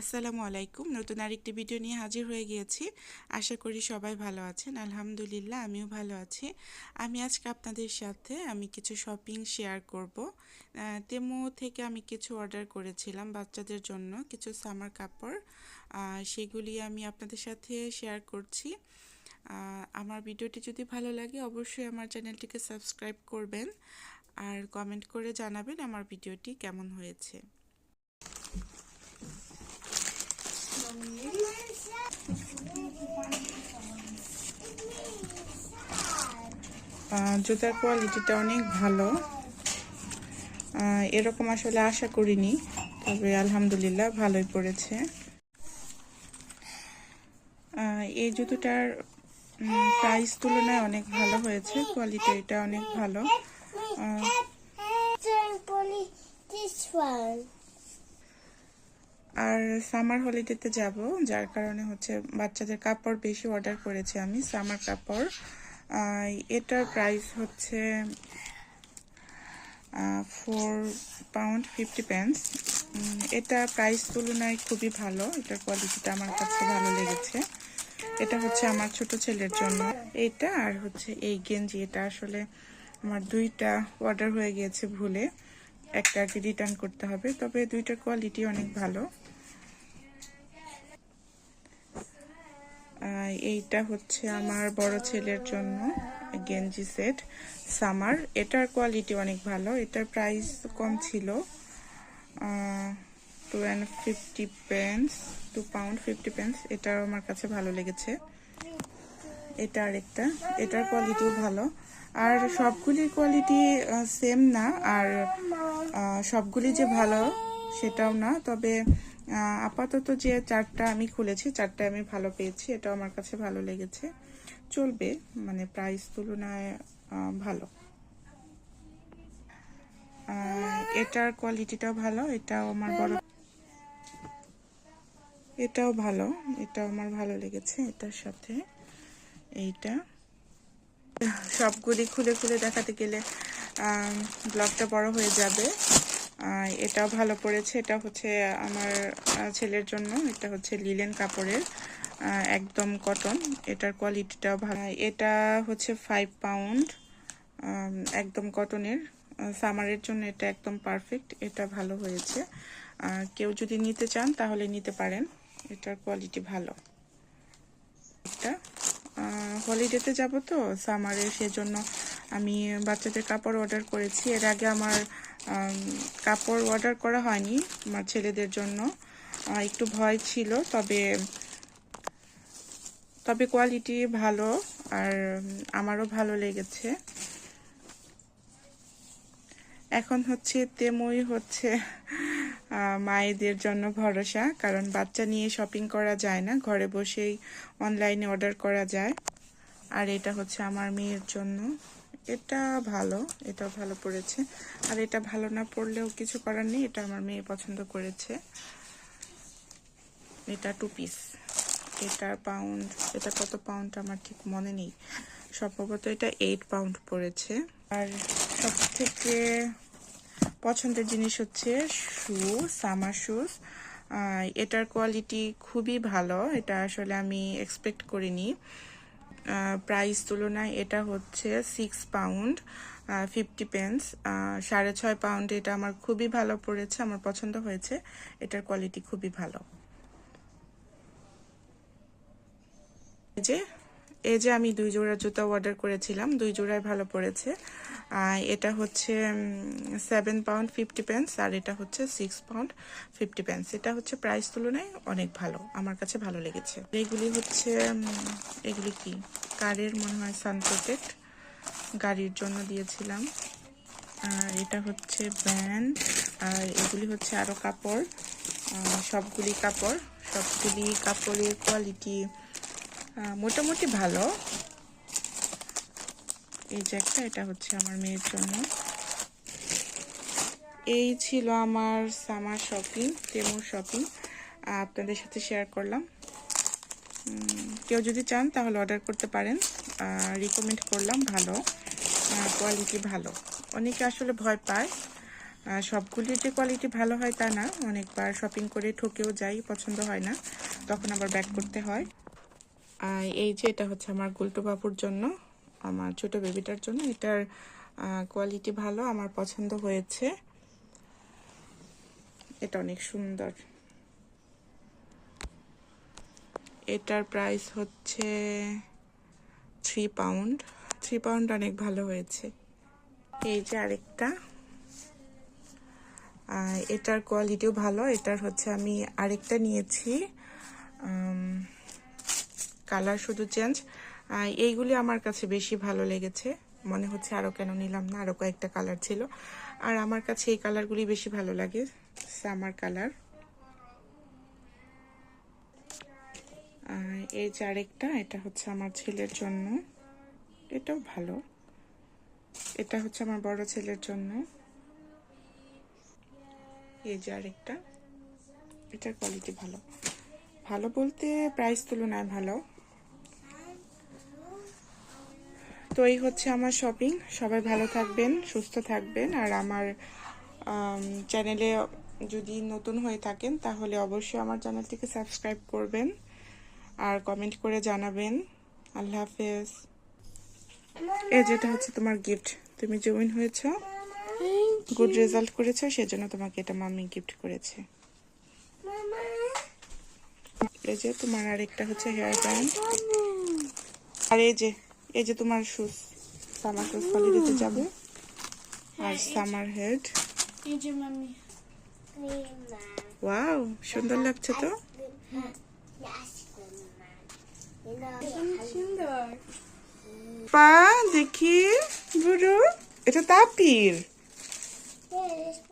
আসসালামু আলাইকুম। নতুন আরেকটি ভিডিও নিয়ে হাজির হয়ে গিয়েছি। আশা করি সবাই ভালো আছেন। আলহামদুলিল্লাহ, আমিও ভালো আছি। আমি আজকে আপনাদের সাথে আমি কিছু শপিং শেয়ার করব। তেমো থেকে আমি কিছু অর্ডার করেছিলাম বাচ্চাদের জন্য। কিছু সামার কাপড়। সেগুলি আমি আপনাদের সাথে শেয়ার করছি। আমার ভিডিওটি যদি ভালো লাগে অবশ্যই আমার চ্যানেলটিকে সাবস্ক্রাইব করবেন। আর কমেন্ট করে জানাবেন আমার ভিডিওটি কেমন হয়েছে। জুতার কোয়ালিটিটা অনেক ভালো। এরকম আসলে আশা করিনি, তবে আলহামদুলিল্লাহ ভালোই পড়েছে। এই জুতোটার প্রাইস তুলনায় অনেক ভালো হয়েছে কোয়ালিটি এটা অনেক ভালো. আর সামার হলিডেতে যাব, যার কারণে হচ্ছে বাচ্চাদের কাপড় বেশি অর্ডার করেছি আমি সামার কাপড়। এটার প্রাইস হচ্ছে ফোর পাউন্ড ফিফটি পেন্স এটা প্রাইস তুলনায় খুবই ভালো, এটার কোয়ালিটিটা আমার কাছে ভালো লেগেছে। এটা হচ্ছে আমার ছোট ছেলের জন্য। এটা আর হচ্ছে এই গেঞ্জি, এটা আসলে আমার দুইটা অর্ডার হয়ে গিয়েছে ভুলে। একটা আর কি রিটার্ন করতে হবে, তবে দুইটার কোয়ালিটি অনেক ভালো। এইটা হচ্ছে আমার বড় ছেলের জন্য গেঞ্জি সেট, সামার। এটার কোয়ালিটি অনেক ভালো, এটার প্রাইস কম ছিল two and fifty pence two pound fifty pence এটাও আমার কাছে ভালো লেগেছে। এটা আরেকটা, এটার কোয়ালিটিও ভালো। আর সবগুলির কোয়ালিটি সেম না, আর সবগুলি যে ভালো সেটাও না, তবে আপাতত যে চারটা আমি খুলেছি, চারটা আমি ভালো পেয়েছি, এটাও আমার কাছে ভালো লেগেছে। চলবে মানে প্রাইস তুলনায় ভালো। এটার কোয়ালিটিটাও ভালো, এটাও আমার বড় এটাও ভালো, এটাও আমার ভালো লেগেছে, এটার সাথে এইটা। সবগুলি খুলে খুলে দেখাতে গেলে ব্লগটা বড় হয়ে যাবে। এটাও ভালো পড়েছে। এটা হচ্ছে আমার ছেলের জন্য। এটা হচ্ছে লিলেন কাপড়ের একদম কটন। এটার কোয়ালিটিটাও ভালো। এটা হচ্ছে ফাইভ পাউন্ড একদম কটনের। সামারের জন্য এটা একদম পারফেক্ট এটা ভালো হয়েছে। কেউ যদি নিতে চান তাহলে নিতে পারেন। এটার কোয়ালিটি ভালো। একটা হলিডেতে যাব তো। সামারে সেজন্য আমি বাচ্চাদের কাপড় অর্ডার করেছি। এর আগে আমার আম, কাপড় অর্ডার করা হয়নি আমার ছেলেদের জন্য। একটু ভয় ছিল, তবে তবে কোয়ালিটি ভালো আর আমারও ভালো লেগেছে। এখন হচ্ছে তেমই হচ্ছে মায়েদের জন্য ভরসা, কারণ বাচ্চা নিয়ে শপিং করা যায় না, ঘরে বসেই অনলাইনে অর্ডার করা যায়। আর এটা হচ্ছে আমার মেয়ের জন্য। এটা ভালো এটা ভালো পড়েছে। আর এটা ভালো না পড়লেও কিছু করার নেই, এটা আমার মেয়ে পছন্দ করেছে। এটা টু পিস এটা পাউন্ড এটা কত পাউন্ড আমার ঠিক মনে নেই। সম্ভবত এটা এইট পাউন্ড পড়েছে। আর সব থেকে পছন্দের জিনিস হচ্ছে শু সামার শুজ এটার কোয়ালিটি খুবই ভালো, এটা আসলে আমি এক্সপেক্ট করিনি। প্রাইস তুলনায় এটা হচ্ছে সিক্স পাউন্ড ফিফটি পেন্স সাড়ে ছয় পাউন্ড এটা আমার খুবই ভালো পড়েছে, আমার পছন্দ হয়েছে, এটার কোয়ালিটি খুবই ভালো। যে এই যে আমি দুই জোড়া জুতা অর্ডার করেছিলাম, দুই জোড়ায় ভালো পড়েছে। এটা হচ্ছে সেভেন পাউন্ড ফিফটি পেন্স আর এটা হচ্ছে সিক্স পাউন্ড ফিফটি পেন্স এটা হচ্ছে প্রাইস তুলনায় অনেক ভালো, আমার কাছে ভালো লেগেছে। এগুলি হচ্ছে এগুলি কি? কারের মনে হয় সান প্রোটেক্ট গাড়ির জন্য দিয়েছিলাম। আর এটা হচ্ছে ব্যান্ড আর এগুলি হচ্ছে আরও কাপড়। সবগুলি কাপড়, সবগুলি কাপড়ের কোয়ালিটি মোটামুটি ভালো। এই যে একটা, এটা হচ্ছে আমার মেয়ের জন্য। এই ছিল আমার সামার শপিং তেমুর শপিং আপনাদের সাথে শেয়ার করলাম। কেউ যদি চান তাহলে অর্ডার করতে পারেন। রিকমেন্ড করলাম, ভালো। কোয়ালিটি ভালো। অনেকে আসলে ভয় পায়। সবগুলির যে কোয়ালিটি ভালো হয় তা না। অনেকবার শপিং করে ঠকেও যাই, পছন্দ হয় না। তখন আবার ব্যাক করতে হয়। এই যে এটা হচ্ছে আমার গুলটু বাবুর জন্য, আমার ছোট বেবিটার জন্য। এটার কোয়ালিটি ভালো, আমার পছন্দ হয়েছে। এটা অনেক সুন্দর। এটার প্রাইস হচ্ছে থ্রি পাউন্ড থ্রি পাউন্ড অনেক ভালো হয়েছে। এই যে আরেকটা। এটার কোয়ালিটিও ভালো। এটার হচ্ছে আমি আরেকটা নিয়েছি। কালার শুধু চেঞ্জ। এইগুলি আমার কাছে বেশি ভালো লেগেছে। মনে হচ্ছে আরও কেন নিলাম না আরও কয়েকটা কালার ছিল। আর আমার কাছে এই কালারগুলি বেশি ভালো লাগে, সামার কালার। এই যে আরেকটা, এটা হচ্ছে আমার ছেলের জন্য। এটাও ভালো। এটা হচ্ছে আমার বড় ছেলের জন্য। এই যে আরেকটা, এটার কোয়ালিটি ভালো। ভালো বলতে প্রাইস তুলনায় ভালো। তো এই হচ্ছে আমার শপিং সবাই ভালো থাকবেন, সুস্থ থাকবেন। আর আমার চ্যানেলে যদি নতুন হয়ে থাকেন, তাহলে অবশ্যই আমার চ্যানেলটিকে সাবস্ক্রাইব করবেন। আর কমেন্ট করে জানাবেন। আল্লাহ হাফেজ। এ যেটা হচ্ছে তোমার গিফট তুমি জমিন হয়েছ। গুড রেজাল্ট করেছ, সেজন্য তোমাকে এটা মাম্মি গিফট করেছে। এই যে তোমার আরেকটা হচ্ছে হেয়ার ব্যান্ড আর এই যে এই যে তোমার শুজ সামার শুজ হলিডেতে যাবে। আর সামার হেড এই যে মামি ওয়াও সুন্দর লাগছে তো? সুন্দর। পা দেখি বুড়ো এটা তাপির।